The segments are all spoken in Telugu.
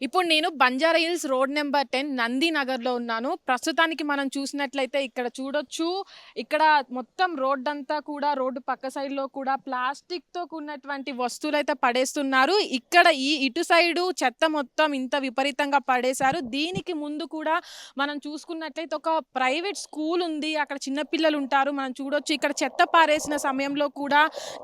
ఇప్పుడు నేను Banjara Hills road number ten Nandi నగర్లో ఉన్నాను. ప్రస్తుతానికి మనం చూసినట్లయితే ఇక్కడ చూడొచ్చు. ఇక్కడ మొత్తం రోడ్ అంతా కూడా రోడ్డు పక్క సైడ్లో కూడా ప్లాస్టిక్తో కూడినటువంటి వస్తువులు అయితే పడేస్తున్నారు. ఇక్కడ ఈ ఇటు సైడు చెత్త మొత్తం ఇంత విపరీతంగా పడేశారు. దీనికి ముందు కూడా మనం చూసుకున్నట్లయితే ఒక ప్రైవేట్ స్కూల్ ఉంది. అక్కడ చిన్నపిల్లలు ఉంటారు. మనం చూడొచ్చు ఇక్కడ చెత్త పారేసిన సమయంలో కూడా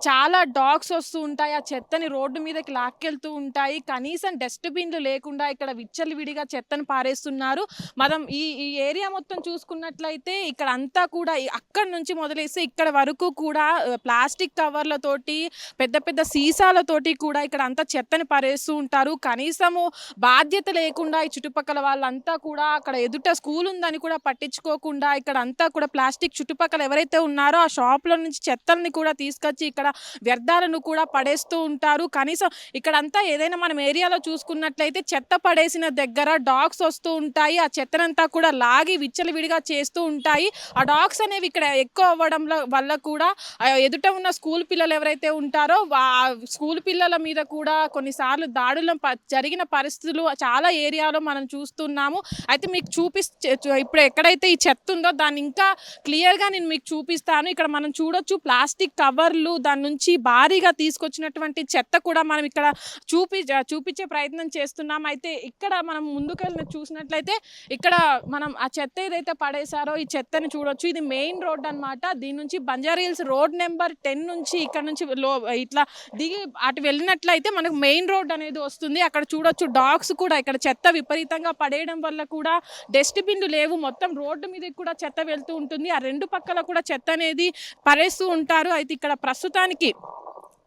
చాలా డాగ్స్ వస్తూ ఉంటాయి. ఆ చెత్తని రోడ్డు మీదకి లాక్కెళ్తూ ఉంటాయి. కనీసం డస్ట్బిన్లు లేకుండా ఇక్కడ విచ్చలవిడిగా చెత్తను పారేస్తున్నారు. మనం ఈ ఈ ఏరియా మొత్తం చూసుకున్నట్లయితే ఇక్కడ అంతా కూడా అక్కడ అక్కడి నుంచి మొదలేసి ఇక్కడ వరకు కూడా ప్లాస్టిక్ కవర్లతోటి పెద్ద పెద్ద సీసాలతోటి కూడా ఇక్కడ అంతా చెత్తని పారేస్తూ ఉంటారు. కనీసము బాధ్యత లేకుండా ఈ చుట్టుపక్కల వాళ్ళంతా కూడా అక్కడ ఎదుట స్కూల్ ఉందని కూడా పట్టించుకోకుండా ఇక్కడ అంతా కూడా ప్లాస్టిక్ చుట్టుపక్కల ఎవరైతే ఉన్నారో ఆ షాప్లో నుంచి చెత్తల్ని కూడా తీసుకొచ్చి ఇక్కడ వ్యర్థాలను కూడా పడేస్తూ ఉంటారు. కనీసం ఇక్కడంతా ఏదైనా మనం ఏరియాలో చూసుకున్నట్లయితే చెత్త పడేసిన దగ్గర డాగ్స్ వస్తూ ఉంటాయి. ఆ చెత్తనంతా కూడా లాగి విచ్చలవిడిగా చేస్తూ ఉంటాయి. ఆ డాగ్స్ అనేవి ఇక్కడ ఎక్కువ అవ్వడం వల్ల కూడా ఎదుట ఉన్న స్కూల్ పిల్లలు ఎవరైతే ఉంటారో వా- స్కూల్ పిల్లల మీద కూడా కొన్నిసార్లు దాడులు ప- జరిగిన పరిస్థితులు చాలా ఏరియాలో మనం చూస్తున్నాము. అయితే మీకు చూపిస్తూ ఇప్పుడు ఎక్కడైతే ఈ చెత్త ఉందో దాన్ని ఇంకా క్లియర్గా నేను మీకు చూపిస్తాను. ఇక్కడ మనం చూడొచ్చు ప్లాస్టిక్ కవర్లు దాని నుంచి భారీగా తీసుకొచ్చినటువంటి చెత్త కూడా మనం ఇక్కడ చూపి చూపించే ప్రయత్నం చేస్తున్నాం. అయితే ఇక్కడ మనం ముందుకెళ్ళిన చూసినట్లయితే ఇక్కడ మనం ఆ చెత్త ఏదైతే పడేశారో ఈ చెత్తని చూడొచ్చు. ఇది మెయిన్ రోడ్ అన్నమాట. దీని నుంచి Banjara Hills road number ten నుంచి ఇక్కడ నుంచి లో ఇట్లా దిగి అటు వెళ్ళినట్లయితే మనకు మెయిన్ రోడ్ అనేది వస్తుంది. అక్కడ చూడొచ్చు డాగ్స్ కూడా ఇక్కడ చెత్త విపరీతంగా పడేయడం వల్ల కూడా డస్ట్బిన్లు లేవు. మొత్తం రోడ్డు మీద కూడా చెత్త వెళ్తూ ఉంటుంది. ఆ రెండు పక్కల కూడా చెత్త అనేది పడేస్తూ ఉంటారు. అయితే ఇక్కడ ప్రస్తుతానికి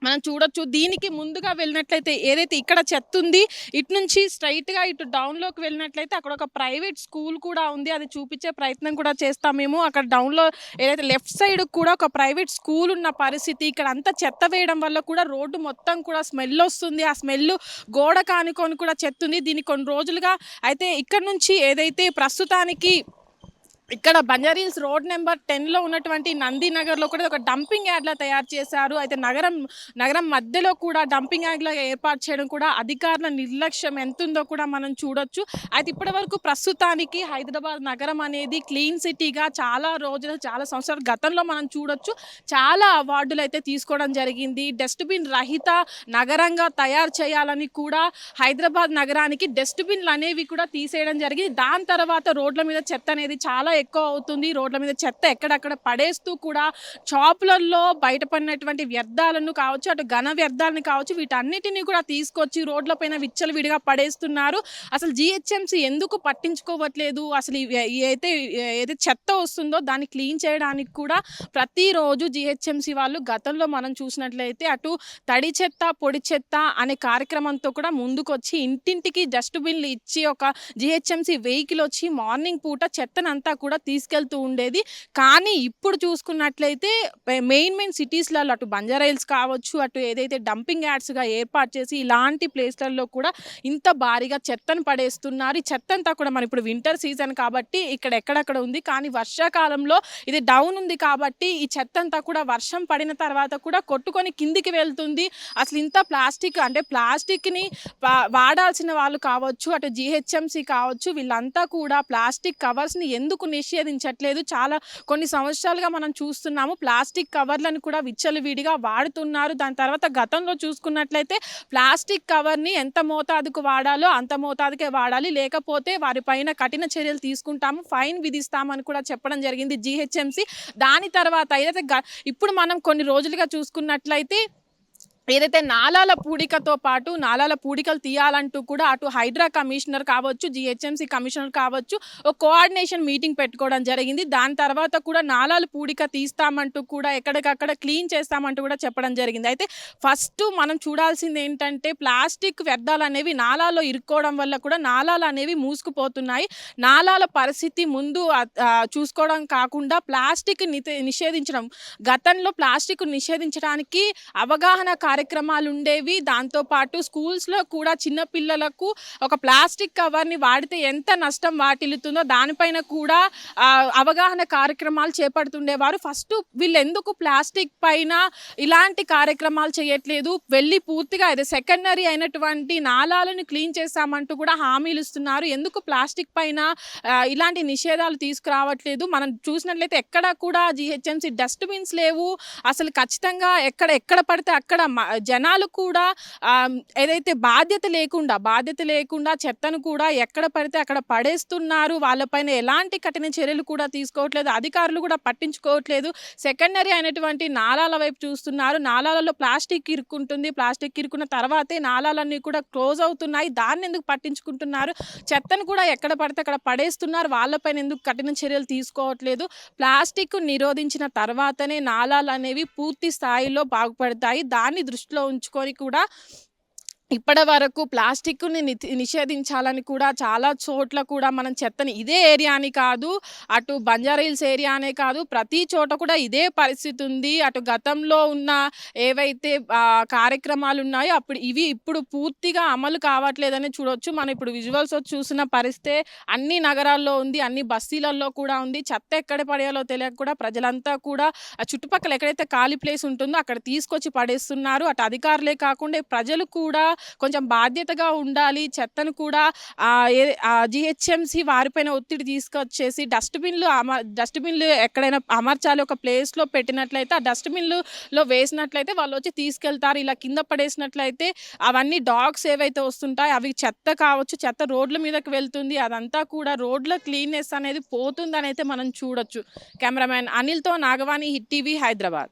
మనం చూడొచ్చు. దీనికి ముందుగా వెళ్ళినట్లయితే ఏదైతే ఇక్కడ చెత్త ఉంది ఇటు నుంచి స్ట్రైట్గా ఇటు డౌన్లోకి వెళ్ళినట్లయితే అక్కడ ఒక ప్రైవేట్ స్కూల్ కూడా ఉంది. అది చూపించే ప్రయత్నం కూడా చేస్తాం మేము. అక్కడ డౌన్లో ఏదైతే లెఫ్ట్ సైడ్ కూడా ఒక ప్రైవేట్ స్కూల్ ఉన్న పరిస్థితి ఇక్కడ అంతా చెత్త వేయడం వల్ల కూడా రోడ్డు మొత్తం కూడా స్మెల్ వస్తుంది. ఆ స్మెల్ గోడ కానుకొని కూడా చెత్త ఉంది దీన్ని కొన్ని రోజులుగా అయితే ఇక్కడ నుంచి ఏదైతే ప్రస్తుతానికి ఇక్కడ బంజారీల్స్ రోడ్ నెంబర్ టెన్లో ఉన్నటువంటి నంది నగర్లో కూడా ఒక డంపింగ్ యార్డ్లా తయారు చేశారు. అయితే నగరం నగరం మధ్యలో కూడా డంపింగ్ యార్డ్లా ఏర్పాటు చేయడం కూడా అధికారుల నిర్లక్ష్యం ఎంతుందో కూడా మనం చూడొచ్చు. అయితే ఇప్పటి వరకు ప్రస్తుతానికి హైదరాబాద్ నగరం అనేది క్లీన్ సిటీగా చాలా రోజులు చాలా సంవత్సరాలు గతంలో మనం చూడొచ్చు. చాలా అవార్డులు అయితే తీసుకోవడం జరిగింది. డస్ట్బిన్ రహిత నగరంగా తయారు చేయాలని కూడా హైదరాబాద్ నగరానికి డస్ట్బిన్లు అనేవి కూడా తీసేయడం జరిగింది. దాని తర్వాత రోడ్ల మీద చెత్త అనేది చాలా ఎక్కువ అవుతుంది. రోడ్ల మీద చెత్త ఎక్కడక్కడ పడేస్తూ కూడా షాపులలో బయటపడినటువంటి వ్యర్థాలను కావచ్చు అటు ఘన వ్యర్థాలను కావచ్చు వీటన్నిటిని కూడా తీసుకొచ్చి రోడ్లపైన విచ్చలవిడిగా పడేస్తున్నారు. అసలు జిహెచ్ఎంసీ ఎందుకు పట్టించుకోవట్లేదు? అసలు అయితే ఏదైతే చెత్త వస్తుందో దాన్ని క్లీన్ చేయడానికి కూడా ప్రతిరోజు జిహెచ్ఎంసీ వాళ్ళు గతంలో మనం చూసినట్లయితే అటు తడి చెత్త పొడి చెత్త అనే కార్యక్రమంతో కూడా ముందుకొచ్చి ఇంటింటికి డస్ట్బిన్లు ఇచ్చి ఒక జిహెచ్ఎంసీ వెహికల్ వచ్చి మార్నింగ్ పూట చెత్తనంతా కూడా కూడా తీసుకెళ్తూ ఉండేది. కానీ ఇప్పుడు చూసుకున్నట్లయితే మెయిన్ మెయిన్ సిటీస్లలో అటు బంజారా కావచ్చు అటు ఏదైతే డంపింగ్ యాడ్స్గా ఏర్పాటు చేసి ఇలాంటి ప్లేస్లలో కూడా ఇంత భారీగా చెత్తను పడేస్తున్నారు. ఈ చెత్తంతా కూడా మన ఇప్పుడు వింటర్ సీజన్ కాబట్టి ఇక్కడ ఎక్కడెక్కడ ఉంది. కానీ వర్షాకాలంలో ఇది డౌన్ ఉంది కాబట్టి ఈ చెత్త అంతా కూడా వర్షం పడిన తర్వాత కూడా కొట్టుకొని కిందికి వెళ్తుంది. అసలు ఇంత ప్లాస్టిక్ అంటే ప్లాస్టిక్ని వా- వాడాల్సిన వాళ్ళు కావచ్చు అటు జిహెచ్ఎంసి కావచ్చు వీళ్ళంతా కూడా ప్లాస్టిక్ కవర్స్ని ఎందుకు నిషేధించట్లేదు. చాలా కొన్ని సంవత్సరాలుగా మనం చూస్తున్నాము ప్లాస్టిక్ కవర్లను కూడా విచ్చలవిడిగా వాడుతున్నారు. దాని తర్వాత గతంలో చూసుకున్నట్లయితే ప్లాస్టిక్ కవర్ని ఎంత మోతాదుకు వాడాలో అంత మోతాదుకే వాడాలి. లేకపోతే వారిపైన కఠిన చర్యలు తీసుకుంటాము ఫైన్ విధిస్తామని కూడా చెప్పడం జరిగింది జిహెచ్ఎంసి. దాని తర్వాత ఏదైతే గ- ఇప్పుడు మనం కొన్ని రోజులుగా చూసుకున్నట్లయితే ఏదైతే నాలాల పూడికతో పాటు నాలాల పూడికలు తీయాలంటూ కూడా అటు హైడ్రా కమిషనర్ కావచ్చు జిహెచ్ఎంసీ కమిషనర్ కావచ్చు ఒక కోఆర్డినేషన్ మీటింగ్ పెట్టుకోవడం జరిగింది. దాని తర్వాత కూడా నాలాల పూడిక తీస్తామంటూ కూడా ఎక్కడికక్కడ క్లీన్ చేస్తామంటూ కూడా చెప్పడం జరిగింది. అయితే ఫస్ట్ మనం చూడాల్సింది ఏంటంటే ప్లాస్టిక్ వ్యర్థాలు అనేవి నాలాలో ఇరుక్కోవడం వల్ల కూడా నాలాలు అనేవి మూసుకుపోతున్నాయి. నాలాల పరిస్థితి ముందు చూసుకోవడం కాకుండా ప్లాస్టిక్ నిషేధించడం గతంలో ప్లాస్టిక్ నిషేధించడానికి అవగాహన కార్య కార్యక్రమాలు ఉండేవి దాంతోపాటు స్కూల్స్లో కూడా చిన్నపిల్లలకు ఒక ప్లాస్టిక్ కవర్ని వాడితే ఎంత నష్టం వాటిల్లుతుందో దానిపైన కూడా అవగాహన కార్యక్రమాలు చేపడుతుండేవారు. ఫస్ట్ వీళ్ళు ఎందుకు ప్లాస్టిక్ పైన ఇలాంటి కార్యక్రమాలు చేయట్లేదు? వెళ్ళి పూర్తిగా ఇది సెకండరీ అయినటువంటి నాలాలను క్లీన్ చేస్తామంటూ కూడా హామీలు ఇస్తున్నారు. ఎందుకు ప్లాస్టిక్ పైన ఇలాంటి నిషేధాలు తీసుకురావట్లేదు? మనం చూసినట్లయితే ఎక్కడ కూడా జిహెచ్ఎంసీ డస్ట్బిన్స్ లేవు. అసలు ఖచ్చితంగా ఎక్కడ ఎక్కడ పడితే అక్కడ మ- జనాలు కూడా ఏదైతే బాధ్యత లేకుండా బాధ్యత లేకుండా చెత్తను కూడా ఎక్కడ పడితే అక్కడ పడేస్తున్నారు. వాళ్ళపైన ఎలాంటి కఠిన చర్యలు కూడా తీసుకోవట్లేదు. అధికారులు కూడా పట్టించుకోవట్లేదు. సెకండరీ అయినటువంటి నాలాల వైపు చూస్తున్నారు. నాలాలలో ప్లాస్టిక్ ఇరుక్కుంటుంది. ప్లాస్టిక్ ఇరుక్కున్న తర్వాతే నాలాలన్నీ కూడా క్లోజ్ అవుతున్నాయి. దాన్ని ఎందుకు పట్టించుకుంటున్నారు? చెత్తను కూడా ఎక్కడ పడితే అక్కడ పడేస్తున్నారు. వాళ్ళపైన ఎందుకు కఠిన చర్యలు తీసుకోవట్లేదు? ప్లాస్టిక్ నిరోధించిన తర్వాతనే నాలాలు అనేవి పూర్తి స్థాయిలో బాగుపడతాయి. దాన్ని దృష్టి దృష్టిలో ఉంచుకొని కూడా ఇప్పటి వరకు ప్లాస్టిక్ని నిషేధించాలని కూడా చాలా చోట్ల కూడా మనం చెత్తని ఇదే ఏరియా అని కాదు అటు బంజారా హిల్స్ ఏరియా అనే కాదు ప్రతి చోట కూడా ఇదే పరిస్థితి ఉంది. అటు గతంలో ఉన్న ఏవైతే కార్యక్రమాలు ఉన్నాయో అప్పుడు ఇవి ఇప్పుడు పూర్తిగా అమలు కావట్లేదని చూడొచ్చు. మనం ఇప్పుడు విజువల్స్ చూసిన పరిస్థితే అన్ని నగరాల్లో ఉంది అన్ని బస్తీలలో కూడా ఉంది. చెత్త ఎక్కడ పడేయాలో తెలియక కూడా ప్రజలంతా కూడా చుట్టుపక్కల ఎక్కడైతే ఖాళీ ప్లేస్ ఉంటుందో అక్కడ తీసుకొచ్చి పడేస్తున్నారు. అటు అధికారులే కాకుండా ప్రజలు కూడా కొంచెం బాధ్యతగా ఉండాలి. చెత్తను కూడా జిహెచ్ఎంసి వారిపైన ఒత్తిడి తీసుకొచ్చేసి డస్ట్బిన్లు అమ డస్ట్బిన్లు ఎక్కడైనా అమర్చాలి ఒక ప్లేస్లో పెట్టినట్లయితే ఆ డస్ట్బిన్లులో వేసినట్లయితే వాళ్ళు వచ్చి తీసుకెళ్తారు. ఇలా కింద పడేసినట్లయితే అవన్నీ డాగ్స్ ఏవైతే వస్తుంటాయో అవి చెత్త కావచ్చు చెత్త రోడ్ల మీదకి వెళ్తుంది. అదంతా కూడా రోడ్ల క్లీన్నెస్ అనేది పోతుందని అయితే మనం చూడొచ్చు. Cameraman అనిల్తో Nagavani Hit TV Hyderabad.